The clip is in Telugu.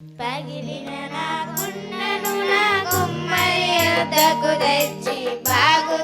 పగిలిన నా గుండెను నా గుమ్మరి వద్దకు తెచ్చి బాగు